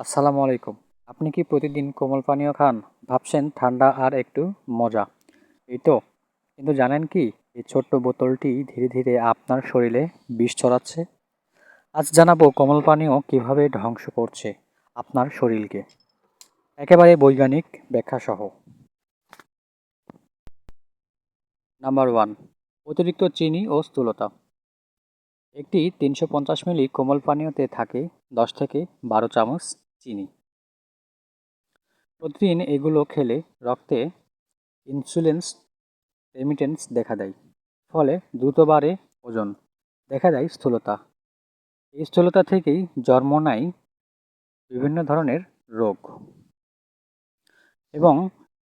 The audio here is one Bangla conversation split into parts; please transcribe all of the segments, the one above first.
আসসালামু আলাইকুম। আপনি কি প্রতিদিন কোমল পানীয় খান? ভাবছেন ঠান্ডা আর একটু মজা। এই তো। কিন্তু জানেন কি, এই ছোট্ট বোতলটি ধীরে ধীরে আপনার শরীরে বিষ ছড়াচ্ছে। আজ জানাব কোমল পানীয় কীভাবে ধ্বংস করছে আপনার শরীরকে। একেবারে বৈজ্ঞানিক ব্যাখ্যা সহ নাম্বার ওয়ান, অতিরিক্ত চিনি ও স্থূলতা। একটি তিনশো পঞ্চাশ মিলি কোমল পানীয়তে থাকে দশ থেকে বারো চামচ চিনি। প্রতিদিন এগুলো খেলে রক্তে ইনসুলেন্স রেমিটেন্স দেখা দেয়, ফলে দ্রুত বাড়ে ওজন, দেখা দেয় স্থূলতা। এই স্থূলতা থেকেই জন্ম নেয় বিভিন্ন ধরনের রোগ এবং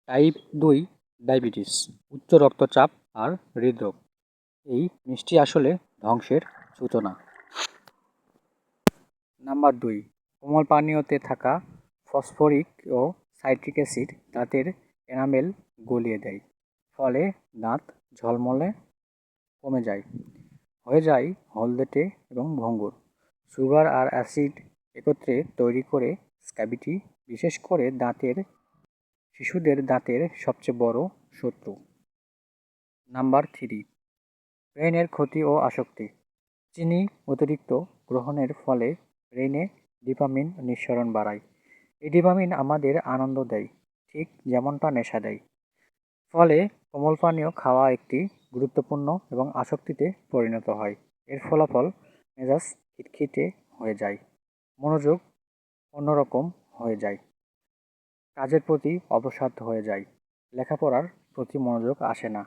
টাইপ দুই ডায়াবেটিস, উচ্চ রক্তচাপ আর হৃদরোগ। এই মিষ্টি আসলে ধ্বংসের সূচনা। নাম্বার দুই কোমল পানীয়তে থাকা ফসফরিক ও সাইট্রিক অ্যাসিড দাঁতের এনামেল গলিয়ে দেয়, ফলে দাঁত ঝলমলে, কমে যায়, হয়ে যায় হলদেটে এবং ভঙ্গুর। সুগার আর অ্যাসিড একত্রে তৈরি করে স্ক্যাবিটি বিশেষ করে দাঁতের, শিশুদের দাঁতের সবচেয়ে বড় শত্রু। নাম্বার থ্রি ব্রেনের ক্ষতি ও আসক্তি। চিনি অতিরিক্ত গ্রহণের ফলে ব্রেনে ডিপামিন নিঃসরণ বাড়ায়। এই ডিপামিন আমাদের আনন্দ দেয়, ঠিক যেমনটা নেশা দেয়। ফলে কোমল পানীয় খাওয়া একটি গুরুত্বপূর্ণ এবং আসক্তিতে পরিণত হয়। এর ফলাফল মেজাজ খিটখিটে হয়ে যায়, মনোযোগ অন্যরকম হয়ে যায়, কাজের প্রতি অবসাদ হয়ে যায়, লেখাপড়ার প্রতি মনোযোগ আসে না।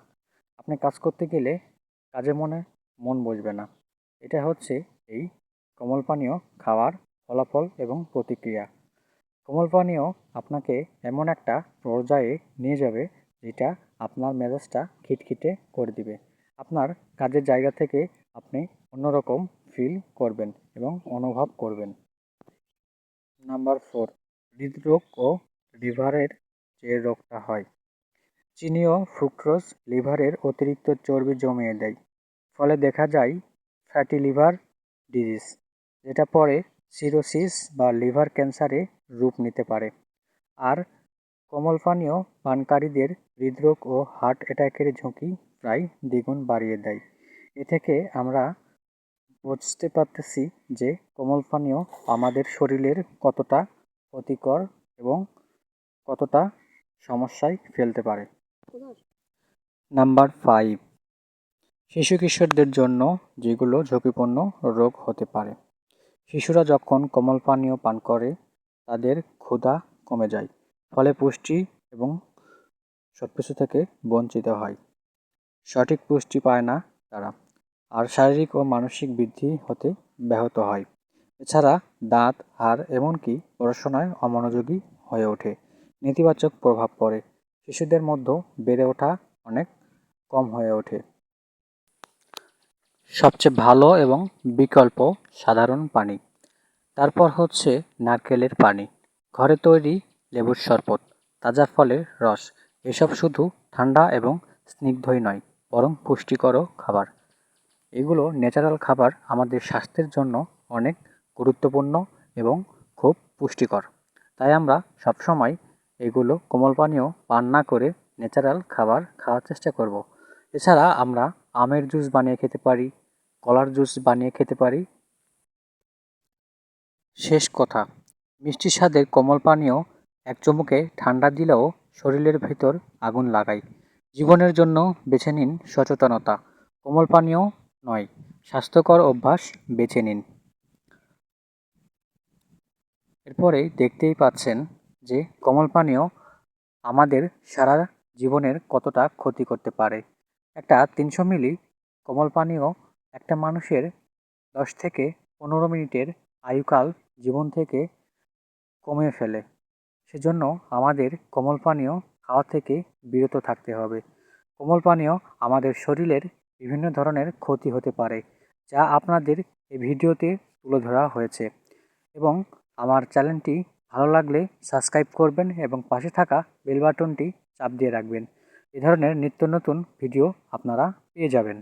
আপনি কাজ করতে গেলে কাজে মনে, মন বসবে না। এটা হচ্ছে এই কোমল পানীয় খাওয়ার ফলাফল এবং প্রতিক্রিয়া। কোমল পানীয় আপনাকে এমন একটা পর্যায়ে নিয়ে যাবে যেটা আপনার মেজাজটা খিটখিটে করে দিবে। আপনার কাজের জায়গা থেকে আপনি অন্যরকম ফিল করবেন এবং অনুভব করবেন। নাম্বার ফোর, হৃদরোগ ও লিভারের যে রোগটা হয় চিনি ও ফ্রুক্টোজ লিভারের অতিরিক্ত চর্বি জমিয়ে দেয়। ফলে দেখা যায় ফ্যাটি লিভার ডিজিজ যেটা পরে সিরোসিস বা লিভার ক্যান্সারে রূপ নিতে পারে। আর কোমল পানীয় পানকারীদের হৃদরোগ ও হার্ট অ্যাটাকের ঝুঁকি প্রায় দ্বিগুণ বাড়িয়ে দেয়। এ থেকে আমরা বুঝতে পারতেছি যে কোমল পানীয় আমাদের শরীরের কতটা ক্ষতিকর এবং কতটা সমস্যায় ফেলতে পারে। নাম্বার ফাইভ, শিশু কিশোরদের জন্য যেগুলো ঝুঁকিপূর্ণ রোগ হতে পারে। শিশুরা যখন কোমল পানীয় পান করে, তাদের ক্ষুধা কমে যায়, ফলে পুষ্টি এবং সব কিছু থেকে বঞ্চিত হয়। সঠিক পুষ্টি পায় না তারা, আর শারীরিক ও মানসিক বৃদ্ধি হতে ব্যাহত হয়। এছাড়া দাঁত আর এমনকি পড়াশোনায় অমনোযোগী হয়ে ওঠে, নেতিবাচক প্রভাব পড়ে। শিশুদের মধ্যে বেড়ে ওঠা অনেক কম হয়ে ওঠে। সবচেয়ে ভালো এবং বিকল্প সাধারণ পানি। তারপর হচ্ছে নারকেলের পানি। ঘরে তৈরি লেবুর শরবত, তাজা ফলের রস, এসব শুধু ঠান্ডা এবং স্নিগ্ধই নয়, বরং পুষ্টিকরও খাবার। এগুলো ন্যাচারাল খাবার আমাদের স্বাস্থ্যের জন্য অনেক গুরুত্বপূর্ণ এবং খুব পুষ্টিকর। তাই আমরা সবসময় এগুলো কোমল পানীয় পান না করে ন্যাচারাল খাবার খাওয়ার চেষ্টা করব। এছাড়া আমরা আমের জুস বানিয়ে খেতে পারি কলার জুস বানিয়ে খেতে পারি? শেষ কথা, মিষ্টি স্বাদের কোমল পানীয় এক চুমুকে ঠান্ডা দিলেও শরীরের ভেতর আগুন লাগায়। জীবনের জন্য বেছে নিন সচেতনতা, কোমল পানীয় নয়, স্বাস্থ্যকর অভ্যাস বেছে নিন। এরপরে দেখতেই পাচ্ছেন যে কোমল পানীয় আমাদের সারা জীবনের কতটা ক্ষতি করতে পারে। একটা তিনশো মিলি কোমল পানীয় একটা মানুষের দশ থেকে পনেরো মিনিটের আয়ুকাল জীবন থেকে কমিয়ে ফেলে। সেজন্য আমাদের কোমল পানীয় খাওয়া থেকে বিরত থাকতে হবে। কোমল পানীয় আমাদের শরীরের বিভিন্ন ধরনের ক্ষতি হতে পারে, যা আপনাদের এই ভিডিওতে তুলে ধরা হয়েছে। এবং আমার চ্যানেলটি ভালো লাগলে সাবস্ক্রাইব করবেন এবং পাশে থাকা বেল বাটনটি চাপ দিয়ে রাখবেন। এ ধরনের নিত্য নতুন ভিডিও আপনারা পেয়ে যাবেন।